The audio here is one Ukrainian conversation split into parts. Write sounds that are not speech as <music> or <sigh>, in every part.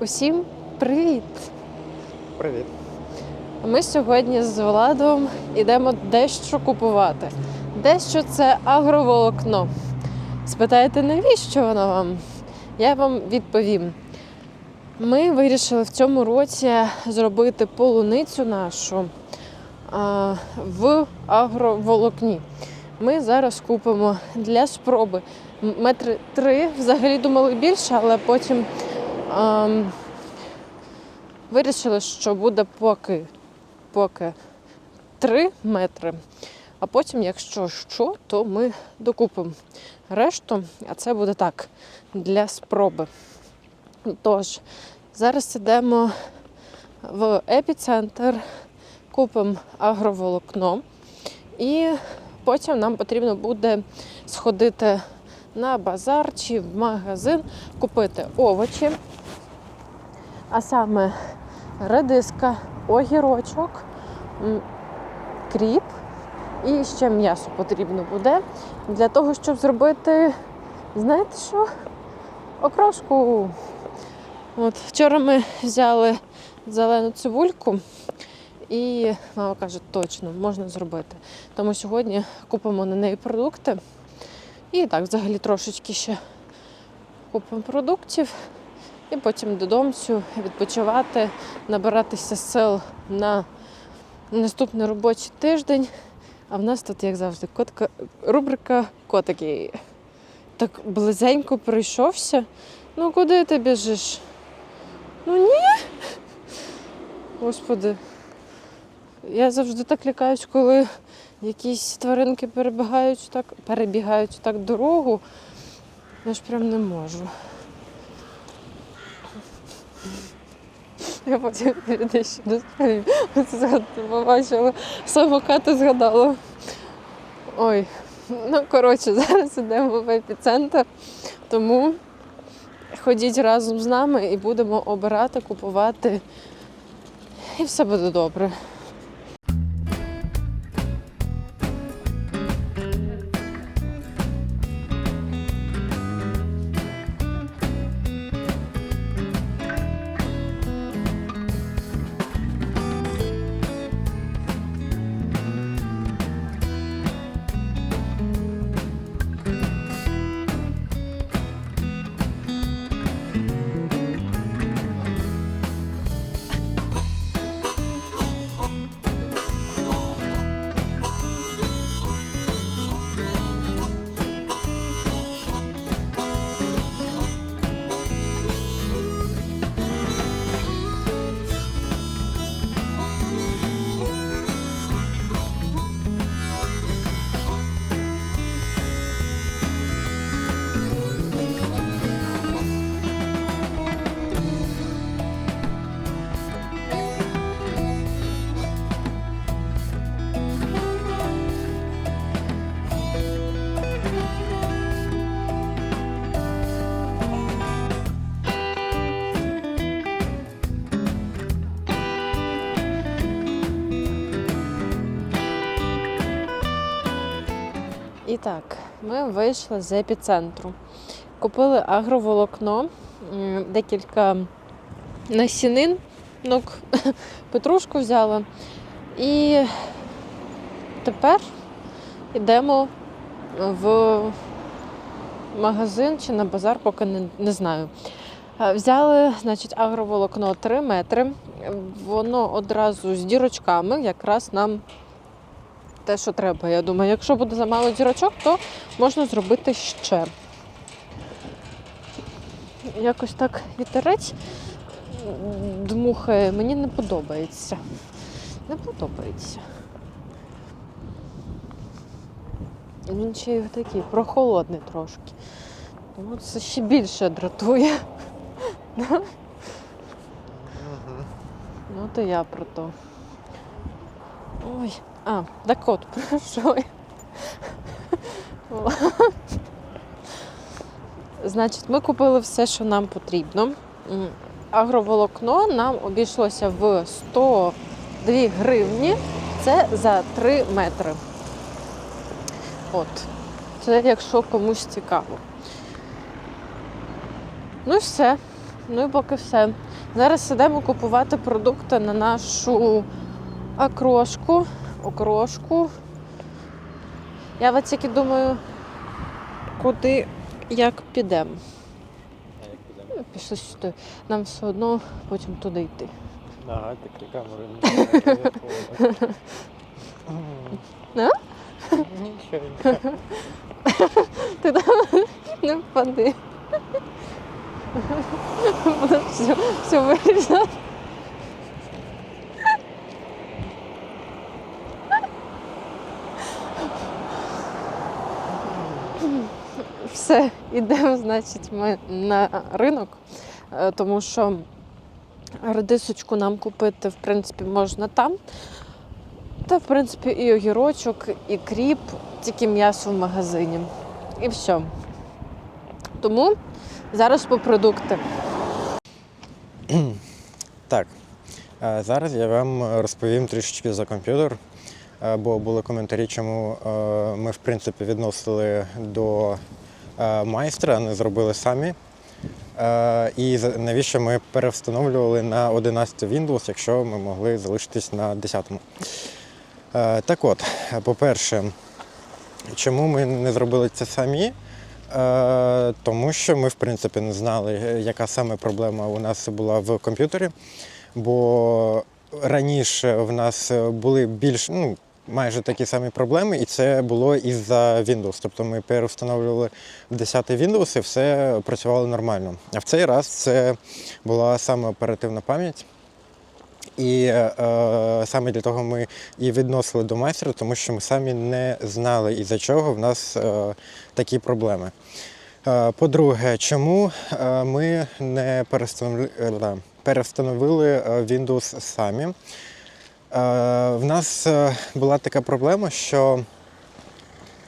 Усім привіт! Привіт. Ми сьогодні з Владом йдемо дещо купувати. Дещо це агроволокно. Спитаєте, навіщо воно вам? Я вам відповім. Ми вирішили в цьому році зробити полуницю нашу а, в агроволокні. Ми зараз купимо для спроби метри три. Взагалі думали більше, але потім вирішили, що буде поки, поки 3 метри. А потім, якщо що, то ми докупимо решту, а це буде так для спроби. Тож, зараз йдемо в епіцентр, купимо агроволокно, і потім нам потрібно буде сходити на базар чи в магазин, купити овочі, а саме редиска, огірочок, кріп і ще м'ясо потрібно буде для того, щоб зробити, знаєте що? Окрошку. От, вчора ми взяли зелену цибульку, і мама каже, точно можна зробити. Тому сьогодні купимо на неї продукти. І так, взагалі трошечки ще купимо продуктів. І потім додому відпочивати, набиратися сил на наступний робочий тиждень. А в нас тут, як завжди, котка, рубрика котики. Так близенько пройшовся. Ну куди ти біжиш? Ну ні. Господи. Я завжди так лякаюсь, коли якісь тваринки перебігають так, перебігають так дорогу. Я ж прям не можу. Я потім людей ще розповім. Оце побачила. Самокати згадала. Ой, ну коротше, <laughs> зараз йдемо в епіцентр, тому ходіть разом з нами і будемо обирати, купувати. І все буде добре. І так, ми вийшли з епіцентру. Купили агроволокно, декілька насінин, <laughs> петрушку взяли. І тепер йдемо в магазин чи на базар, поки не, не знаю. Взяли, значить, агроволокно 3 метри. Воно одразу з дірочками, якраз нам те, що треба. Я думаю, якщо буде замало дірочок, то можна зробити ще. Якось так вітерець дмухає, мені не подобається. Не подобається. Він ще й такий прохолодний трошки. Тому це ще більше дратує. Ну, то я про то. Ой, а, так от, <laughs> що? Значить, ми купили все, що нам потрібно. Агроволокно нам обійшлося в 102 гривні. Це за 3 метри. От. Це якщо комусь цікаво. Ну і все. Ну і поки все. Зараз йдемо купувати продукти на нашу окрошку. Окрошку. Я от тільки думаю, куди як підемо. Ну, Пішли сюди. Нам все одно потім туди йти. Ага, такі камери. Да? Нічого. Ти там не впади. <laughs> Буду все, все Все, йдемо, значить, ми на ринок, е, тому що редисочку нам купити, в принципі, можна там. Та, в принципі, і огірочок, і кріп, тільки м'ясо в магазині. І все. Тому зараз по продукти. <clears throat> Так, е, зараз я вам розповім трішечки за комп'ютер, е, бо були коментарі, чому ми в принципі відносили до майстра, не зробили самі. Е, І навіщо ми перевстановлювали на 11 Windows, якщо ми могли залишитись на 10-му. Е, Так от, по-перше, чому ми не зробили це самі? Е, Тому що ми, в принципі, не знали, е, яка саме проблема у нас була в комп'ютері. Бо раніше в нас були більш ну, майже такі самі проблеми, і це було із-за Windows. Тобто ми переустановлювали в 10 Windows і все працювало нормально. А в цей раз це була саме оперативна пам'ять. І е, саме для того ми і відносили до майстра, тому що ми самі не знали, із-за чого в нас е, такі проблеми. Е, По-друге, чому е, ми не перестановили, е, е, Windows самі? Е, В нас е, була така проблема, що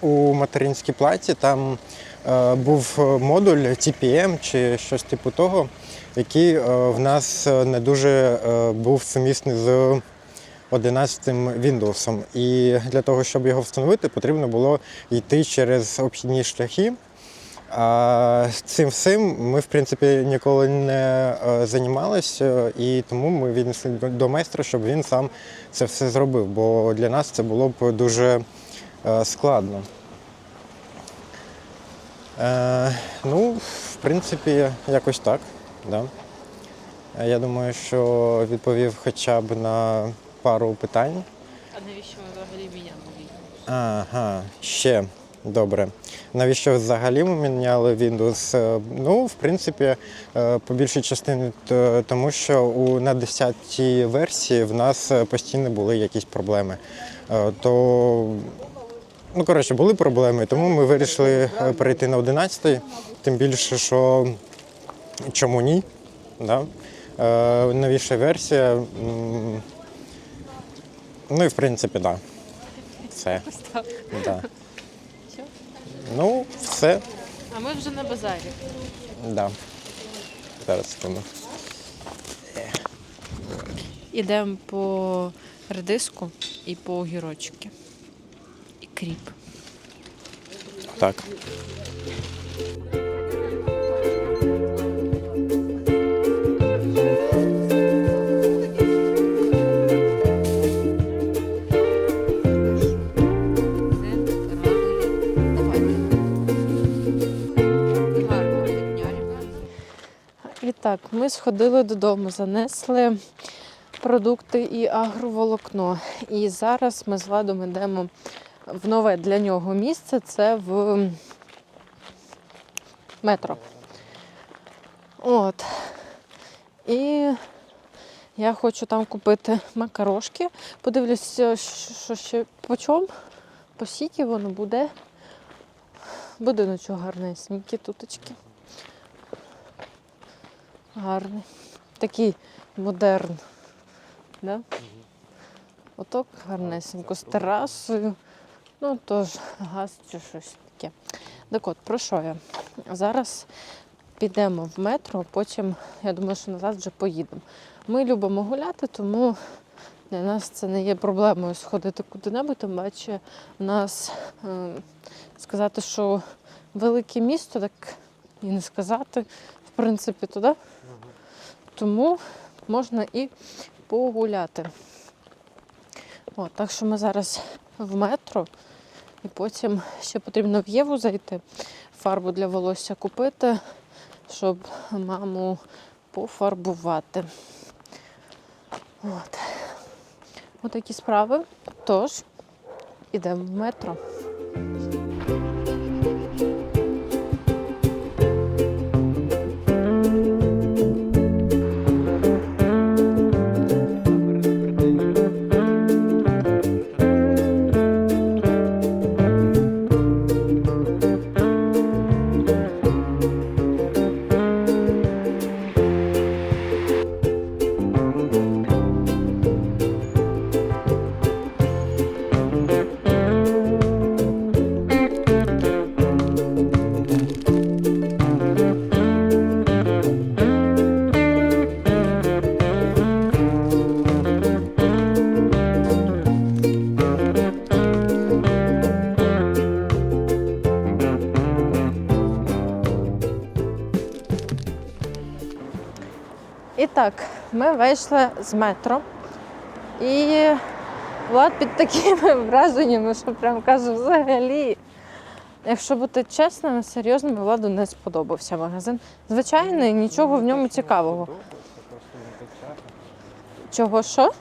у материнській платі там е, був модуль TPM чи щось типу того, який в нас не дуже був сумісний з 11 Windows. І для того, щоб його встановити, потрібно було йти через обхідні шляхи. А цим всім ми, в принципі, ніколи не е, займалися, і тому ми віднесли до- майстра, щоб він сам це все зробив, бо для нас це було б дуже е, складно. Е, ну, в принципі, якось так. Да. Я думаю, що відповів хоча б на пару питань. А навіщо ми взагалі міняли Ага, ще добре. Навіщо взагалі ми міняли Windows? Е, Ну, в принципі, е, по більшій частині тому, що у на 10-й версії в нас е, постійно були якісь проблеми. То, ну, коротше, були проблеми, тому ми вирішили перейти на 11-й. Тим більше, що чому ні? Да? Новіша версія. Ну і в принципі, так. Да. Все. Да. Ну, все. А ми вже на базарі. Да. Зараз секунду. Ідемо по редиску і по огірочки. І кріп. Так. Так, ми сходили додому, занесли продукти і агроволокно. І зараз ми з Владом йдемо в нове для нього місце це в метро. От. І я хочу там купити макарошки. Подивлюся, що ще по чому. По сіті воно буде. Будиночок гарнесенький туточки. Гарний. Такий модерн. Да? Оток гарнесенько з терасою. Ну, тож газ чи щось таке. Так от, про що я? Зараз підемо в метро, а потім, я думаю, що назад вже поїдемо. Ми любимо гуляти, тому для нас це не є проблемою сходити куди-небудь, тим паче в нас е, сказати, що велике місто, так і не сказати. В принципі, туди тому можна і погуляти. От, так що ми зараз в метро, і потім ще потрібно в Єву зайти, фарбу для волосся купити, щоб маму пофарбувати. От. Отакі справи. Тож, ідемо в метро. І так, ми вийшли з метро. І Влад під такими <laughs> враженнями, що прям кажу, взагалі. Якщо бути чесними, серйозними, Владу не сподобався магазин. Звичайний, нічого в ньому цікавого. Чого що?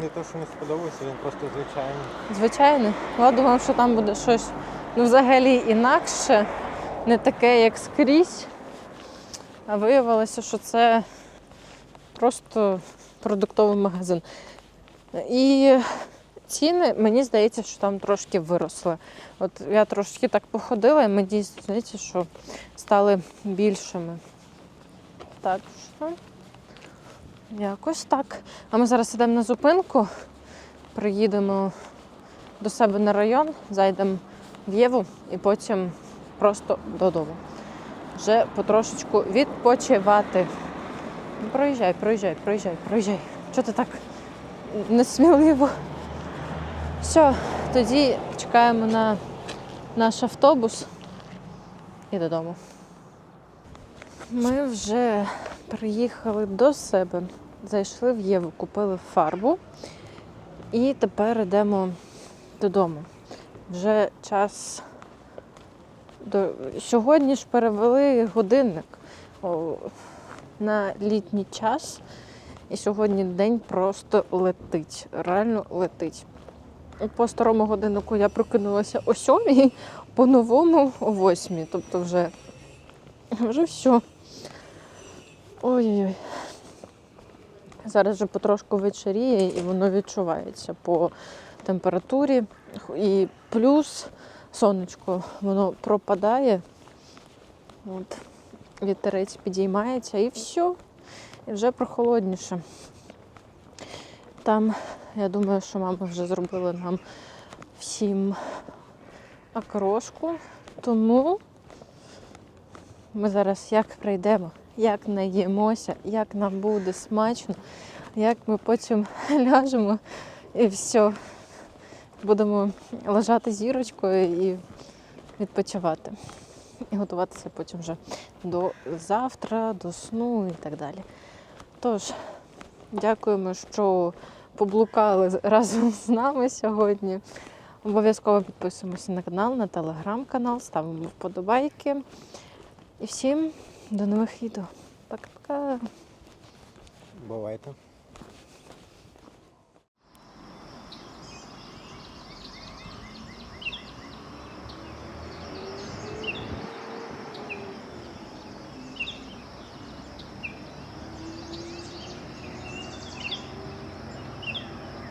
Не те, що не сподобався, він просто звичайний. Звичайний. Влад думав, що там буде щось ну, взагалі інакше, не таке, як скрізь. А виявилося, що це просто продуктовий магазин. І ціни, мені здається, що там трошки виросли. От я трошки так походила, і мені здається, що стали більшими. Так що якось так. А ми зараз йдемо на зупинку, приїдемо до себе на район, зайдемо в Єву і потім просто додому. Вже потрошечку відпочивати. Ну, Проїжджай, проїжджай, проїжджай, проїжджай. Чого ти так несміливо? Все, тоді чекаємо на наш автобус і додому. Ми вже приїхали до себе, зайшли в Єву, купили фарбу і тепер йдемо додому. Вже час. До... Сьогодні ж перевели годинник на літній час. І сьогодні день просто летить. Реально летить. По старому годиннику я прокинулася о сьомій, по новому о восьмій. Тобто вже, вже все. Ой-ой-ой. Зараз вже потрошку вечеріє і воно відчувається по температурі. І плюс сонечко воно пропадає. От. Вітерець підіймається і все. І вже прохолодніше. Там, я думаю, що мама вже зробила нам всім окрошку. Тому ми зараз як прийдемо, як наїмося, як нам буде смачно, як ми потім <laughs> ляжемо і все. Будемо лежати зірочкою і відпочивати. І готуватися потім вже до завтра, до сну і так далі. Тож, дякуємо, що поблукали разом з нами сьогодні. Обов'язково підписуємося на канал, на телеграм-канал, ставимо вподобайки. І всім до нових відео. Пока-пока. Бувайте.